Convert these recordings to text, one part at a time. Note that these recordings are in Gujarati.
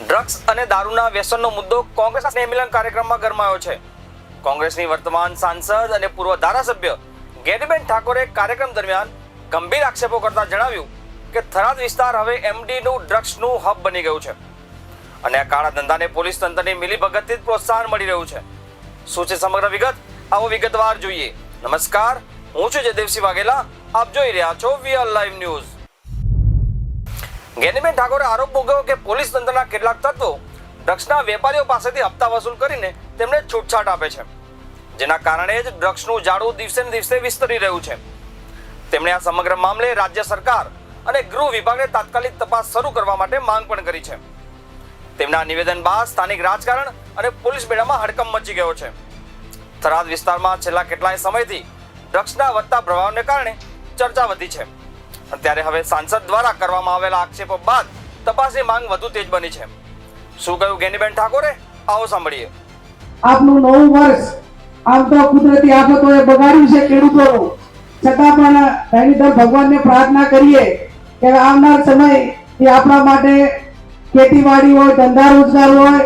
ડ્રગ્સ અને દારૂના વ્યસનનો મુદ્દો કોંગ્રેસ મિલન કાર્યક્રમમાં ગરમાયો છે. કોંગ્રેસની વર્તમાન સાંસદ અને પૂર્વ ધારાસભ્ય ગેરીબેન ઠાકોરે કાર્યક્રમ દરમિયાન ગંભીર આક્ષેપો કરતા જણાવ્યું કે થરાદ વિસ્તાર હવે એમડીનું ડ્રગ્સનું હબ બની ગયું છે. અને આ કાળા ધંધાને પોલીસ તંત્રની મિલીભગતથી જ પ્રોત્સાહન મળી રહ્યું છે. શું છે સમગ્ર વિગત? આવો વિગતવાર જોઈએ. નમસ્કાર, હું છું જયદેવસિંહ વાઘેલા. આપ જોઈ રહ્યા છો વીઆર લાઈવ ન્યૂઝ ગેનીબેન ઠાકોરે આરોપ મૂક્યો કે પોલીસ તંત્રના કેટલાક તત્વો ડ્રગ્સના વેપારીઓ પાસેથી હપ્તા વસૂલ કરીને તેમને છૂટછાટ આપે છે. જેના કારણે જ ડ્રગ્સનું જાડું દિવસે ને દિવસે વિસ્તરી રહ્યું છે. તેમણે આ સમગ્ર મામલે રાજ્ય સરકાર અને ગૃહ વિભાગને તાત્કાલિક તપાસ શરૂ કરવા માટે માંગ પણ કરી છે. તેમના નિવેદન બાદ સ્થાનિક રાજકારણ અને પોલીસ બેડામાં હડકંપ મચી ગયો છે. થરાદ વિસ્તારમાં છેલ્લા કેટલાય સમયથી ડ્રગ્સના વધતા પ્રભાવને કારણે ચર્ચા વધી છે. ત્યારે હવે સાંસદ દ્વારા કરવામાં આવેલા આક્ષેપો બાદ તપાસની માંગ વધુ તેજ બની છે. શું કહ્યું ગેનીબેન ઠાકોરે? આવો સાંભળીએ. આપનું નવું વર્ષ આમ તો કુદરતી આફતોએ બગાડ્યું છે ખેડૂતોનું. છતાં પણ ધણીધર ભગવાનને પ્રાર્થના કરીએ કે આવનાર સમય એ આપણા માટે ખેતીવાડી હોય, ધંધા રોજગાર હોય,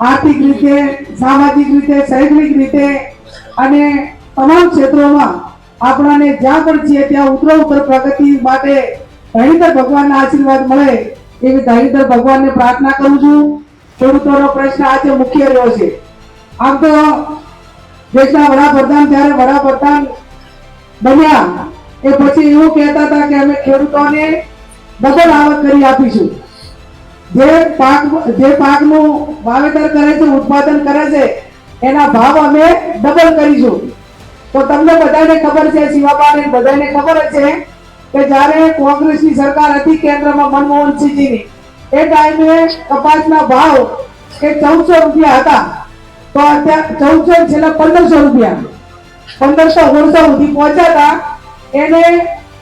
આર્થિક રીતે, સામાજિક રીતે, શૈક્ષણિક રીતે અને તમામ ક્ષેત્રોમાં આપણાને જ્યાં પણ છીએ ત્યાં ઉતરો ઉપર પ્રગતિ માટે ધણીધર ભગવાનના આશીર્વાદ મળે એવી ધણીધર ભગવાનને પ્રાર્થના કરું છું. ખેડૂતોનો પ્રશ્ન આજે મુખ્ય રહ્યો છે. આમ તો દેશના વડાપ્રધાન જ્યારે વડાપ્રધાન બન્યા, એ પછી એવું કહેતા હતા કે અમે ખેડૂતોને ડબલ આવક કરી આપીશું. જે પાક, જે પાકનું વાવેતર કરે છે, ઉત્પાદન કરે છે, એના ભાવ અમે ડબલ કરીશું. તો તમને બધાને ખબર છે, શિવાબાને બધાને ખબર છે કે જ્યારે કોંગ્રેસની સરકાર હતી કેન્દ્રમાં મનમોહન સિંહજીની એ ટાઈમે કપાસના ભાવ એ ચૌદસો રૂપિયા હતા. તો અત્યારે ચૌદસો છેલ્લા પંદરસો રૂપિયા. પંદરસો ઓળસો સુધી પહોંચ્યા હતા. એને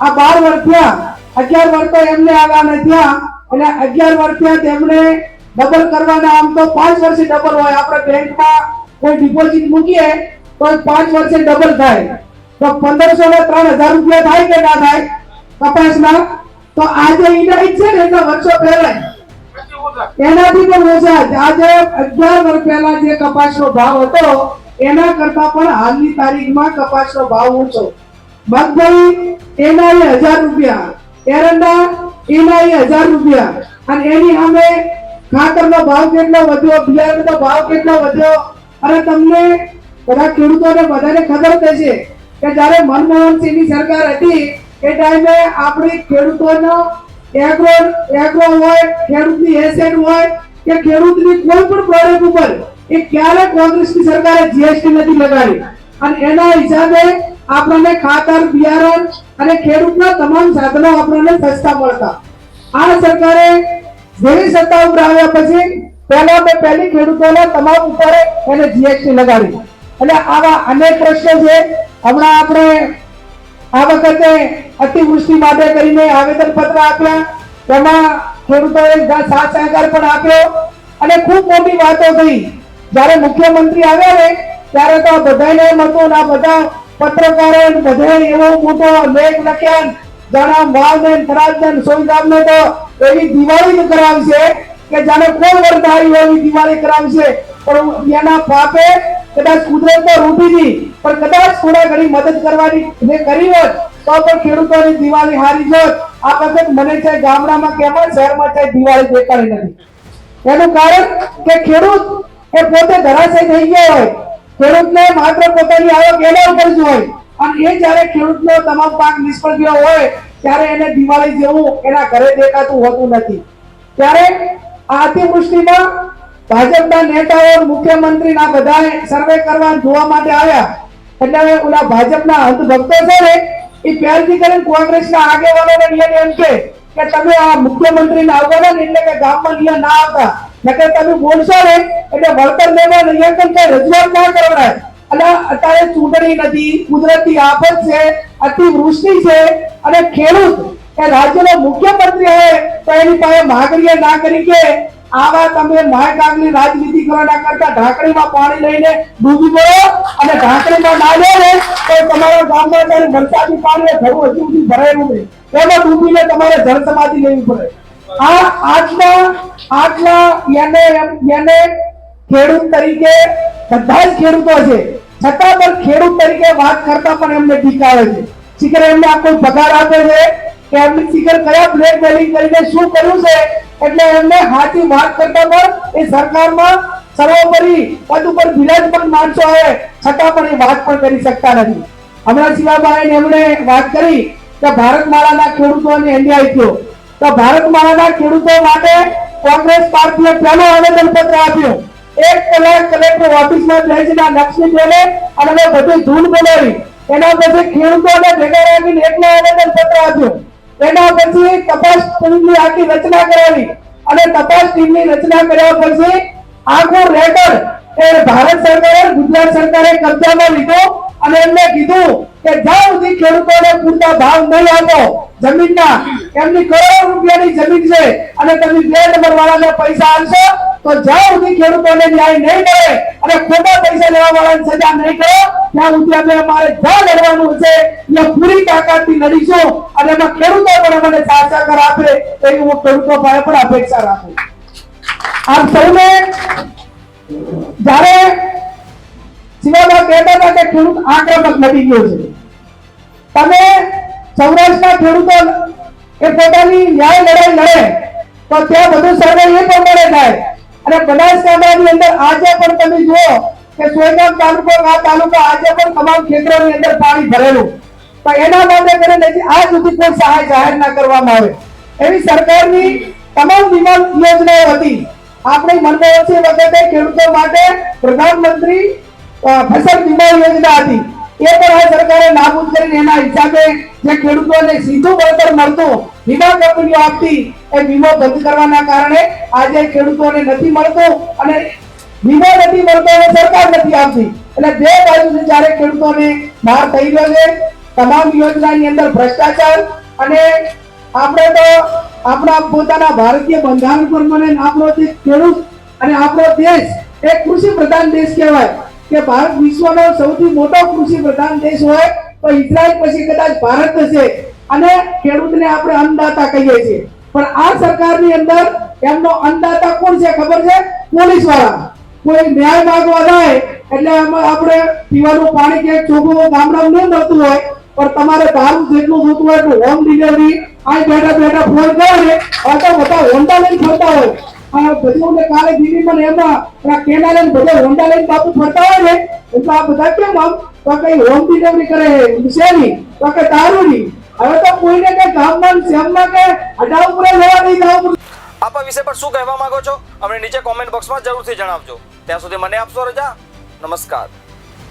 આ બાર વર્ષ થયા અગિયાર વર્ષ તો એમને આવવાના થયા. અને અગિયાર વર્ષ થયા તેમણે ડબલ કરવાના આમ તો પાંચ વર્ષે ડબલ હોય. આપણે બેંકમાં કોઈ ડિપોઝિટ મૂકીએ તો પાંચ વર્ષે ડબલ થાય. તો પંદરસો ને ત્રણ હજાર રૂપિયા થાય કે ના થાય? કપાસના તો આજે ઇનાઇટ છે ને એના વર્ષો પહેલા એનાથી પણ ઓછા આજે અગિયાર વર્ષ પહેલા જે કપાસનો ભાવ હતો, એના કરતા પણ હાલની તારીખમાં કપાસનો ભાવ ઊંચો મગફળી એના એ હજાર રૂપિયા. એરંડા એના એ હજાર રૂપિયા. અને એની સામે ખાતરનો ભાવ કેટલો વધ્યો, બિયારણનો ભાવ કેટલો વધ્યો? અને તમને બધા ખેડૂતોને બધાને ખબર થશે કે જ્યારે મનમોહન સિંહની સરકાર હતી, એ ટાઈમે આપણે ખેડૂતોનો એગ્રો એગ્રો હોય, ખેડૂતની એસેટ હોય કે ખેડૂતની કોઈ પણ પ્રોડક્ટ ઉપર એ ક્યારે કોંગ્રેસની સરકારે જીએસટી નથી લગાડી. અને એના હિસાબે આપણને ખાતર, બિયારણ અને ખેડૂતના તમામ સાધનો આપણને સસ્તા મળતા. આ સરકારે જેવી સત્તા ઉપર આવ્યા પછી પહેલા મેં પહેલી ખેડૂતોને તમામ ઉપર એને જીએસટી લગાડી. એટલે આવા અનેક પ્રશ્નો છે. હમણાં આપણે આ વખતે અતિવૃષ્ટિ માટે કરીને આવેદન પત્ર આપ્યા. તેમાં ખેડૂતોએ સાથ સહકાર પણ આપ્યો. અને ખૂબ મોટી વાતો થઈ. જ્યારે મુખ્યમંત્રી આવ્યા ને, ત્યારે તો બધાને એમ હતું આ બધા પત્રકારો બધાએ એવો મોટો લેખ લખ્યા જાણા વાવને ને થરાદને સોયગામને તો એવી દિવાળી કરાવશે કે જાણે કોઈ વરદારી એવી દિવાળી કરાવશે. પણ એના પાપે કદાચ કુદરત તો રૂટી હતી પણ કદાચ થોડા ઘણી મદદ કરવાની જે કરી હોત, તો પણ ખેડૂતોની દિવાળી હારી જોત. આ વખત મને છે ગામડામાં કેમ શહેરમાં છે દિવાળી દેખાડી નથી. એનું કારણ કે ખેડૂત એ પોતે ધરાશય થઈ ગયો હોય. ખેડૂતને માત્ર પોતાની આવક એના ઉપર જ હોય. અને એ જ્યારે ખેડૂતનો તમામ પાક નિષ્ફળ ગયો હોય, ત્યારે એને દિવાળી જેવું એના ઘરે દેખાતું હોતું નથી. ત્યારે આ અતિવૃષ્ટિમાં ભાજપના નેતાઓ મુખ્યમંત્રીના બધા સર્વે કરવા જોવા માટે આવ્યા. એટલે ઓલા ભાજપના અંધભક્તો છે ને, એ પહેલથી કરીને કોંગ્રેસના આગેવાનોને નિયમ એમ કે કે તમે આ મુખ્યમંત્રીને આવવાના ને, એટલે કે ગામમાં નિયમ ના આવતા. નકર તમે બોલશો ને, એટલે વળતર લેવા નિયંત્રણ કઈ રજૂઆત ના કરવડાય અને અત્યારે ચૂંટણી નથી, કુદરતી આફત છે, અતિવૃષ્ટિ છે, અને ખેડૂત એ રાજ્યનો મુખ્યમંત્રી હોય, તો એની પાસે માગણીએ ના કરી કે આવા તમે મહાકાગની રાજનીતિ કરવાના કરતા ઢાંકણીમાં પાણી લઈને ડૂબી ગયો અને ઢાંકણીમાં ના લે ને તો તમારા ગામમાં ત્યારે વરસાદી પાણી ઘરું હજુ સુધી ભરાયું નહીં. એમાં ડૂબીને તમારે જળ સમાધિ લેવી પડે. આ આજના આજના એને એને ખેડૂત તરીકે, બધા જ ખેડૂતો છે, છતાં પણ ખેડૂત તરીકે વાત કરતા પણ એમને ટીકાવે છે. શિખર એમને કોઈ પગાર આપે છે. કે એમની શિખર કયા બ્લેકમેલિંગ કરીને શું કર્યું છે? એટલે એમને હાથી વાત કરતા પણ એ સરકારમાં સર્વોપરી પદ ઉપર બિરાજમાન માણસો આવે, છતાં પણ એ વાત પણ કરી શકતા નથી. હમણાં શિવાભાઈ એમણે વાત કરી કે ભારતમાળાના ખેડૂતોને અન્યાય આપ્યો તો ભારતમાળાના ખેડૂતો માટે કોંગ્રેસ પાર્ટીએ પહેલો આવેદન પત્ર આપ્યું. એક કલાક કલેક્ટર ઓફિસમાં આ નકશી જોડે અને બધી ધૂળ બોલાવી એના પછી ખેડૂતોને ભેગા રાખીને એકલો આવેદન પત્ર આપ્યું. એના પછી તપાસ ટીમની આખી રચના કરાવી અને તપાસ ટીમની રચના કર્યા પછી આખો રેકોર્ડ એ ભારત સરકારે, ગુજરાત સરકારે કબજામાં લીધો. અને એમને કીધું કે જ્યાં સુધી ખેડૂતોને પૂરતા ભાવ નહીં આપો જમીનના, એમની કરોડો રૂપિયાની જમીન છે અને તમે બે નંબર વાળાને પૈસા આપશો તો જ્યાં સુધી ખેડૂતોને ન્યાય નહીં મળે અને ખોટા પૈસા લેવા વાળાને સજા નહીં કરો, ત્યાં સુધી અમે અમારે જ્યાં લડવાનું છે એ પૂરી તાકાતથી લડીશું અને એમાં ખેડૂતો પણ અમને સાથ સહકાર આપે એવી હું ખેડૂતો ભાઈ પણ અપેક્ષા રાખું. આપ સૌને, જ્યારે શિવાબા કહેતા હતા કે ખેડૂત આક્રમક બની ગયો છે. તમે સૌરાષ્ટ્રના ખેડૂતો એ પોતાની ન્યાય લડાઈ લડે, તો ત્યાં બધું સર્વે એ પ્રમાણે થાય. અને બનાસકાંઠાની અંદર આજે પણ તમે જુઓ કે સોયગામ તાલુકો આ તાલુકા આજે પણ તમામ ક્ષેત્રોની અંદર પાણી ભરેલું. તો એના માટે કરીને આ સુધી કોઈ સહાય જાહેર ના કરવામાં આવે. એવી સરકારની તમામ વીમા યોજનાઓ હતી. આપણી મનમોહન સિંહ વખતે ખેડૂતો માટે પ્રધાનમંત્રી ફસલ વીમા યોજના હતી. એ પણ આ સરકારે નાબૂદ કરીને એના હિસાબે જે ખેડૂતોને સીધું વળતર મળતું વીમા કંપનીઓ આપતી, એ વીમો બંધ કરવાના કારણે આજે ખેડૂતોને નથી મળતો અને વીમો નથી મળતો અને સરકાર નથી આપતી. એટલે બે બાજુથી જ્યારે ખેડૂતોને બહાર થઈ ગયો છે. તમામ યોજનાની અંદર ભ્રષ્ટાચાર અને આપણે તો આપણા પોતાના ભારતીય બંધારણ પ્રમાણે આપણો જે ખેડૂત અને આપણો દેશ એ કૃષિ પ્રધાન દેશ કહેવાય. કે ભારત વિશ્વનો સૌથી મોટો કૃષિ પ્રધાન દેશ હોય, તો ઇઝરાયલ પછી કદાચ ભારત હશે. અને ખેડૂતને આપણે અન્નદાતા કહીએ છીએ. પણ આ સરકારની અંદર એમનો અન્નદાતા કોણ છે ખબર છે? પોલીસવાળા કોઈ ન્યાય માંગવા જાય, એટલે આપણે પીવાનું પાણી કે ચોખ્ખું ગામડામાં નહીં મળતું હોય, પણ તમારે દારૂ જેટલું જોતું હોય એટલું હોમ ડિલિવરી આ બેઠા બેઠા ફોન કરે તો બધા હોન્ડા લઈને ફરતા હોય. બધું કાલે ને એમાં આ કેનાલ ને બધા હોન્ડા લઈને બાપુ ફરતા હોય ને, એટલે આ બધા કેમ આમ તો કઈ હોમ ડિલિવરી કરે છે નહીં તો કે તારું નહીં હવે તો કોઈને કે ગામમાં શ્યામમાં કે અડા ઉપર લેવા નહીં જાવ આપ આ વિષય પર શું કહેવા માંગો છો? અમને નીચે કોમેન્ટ બોક્સમાં જરૂરથી જણાવજો. ત્યાં સુધી મને આપશો રજા? નમસ્કાર.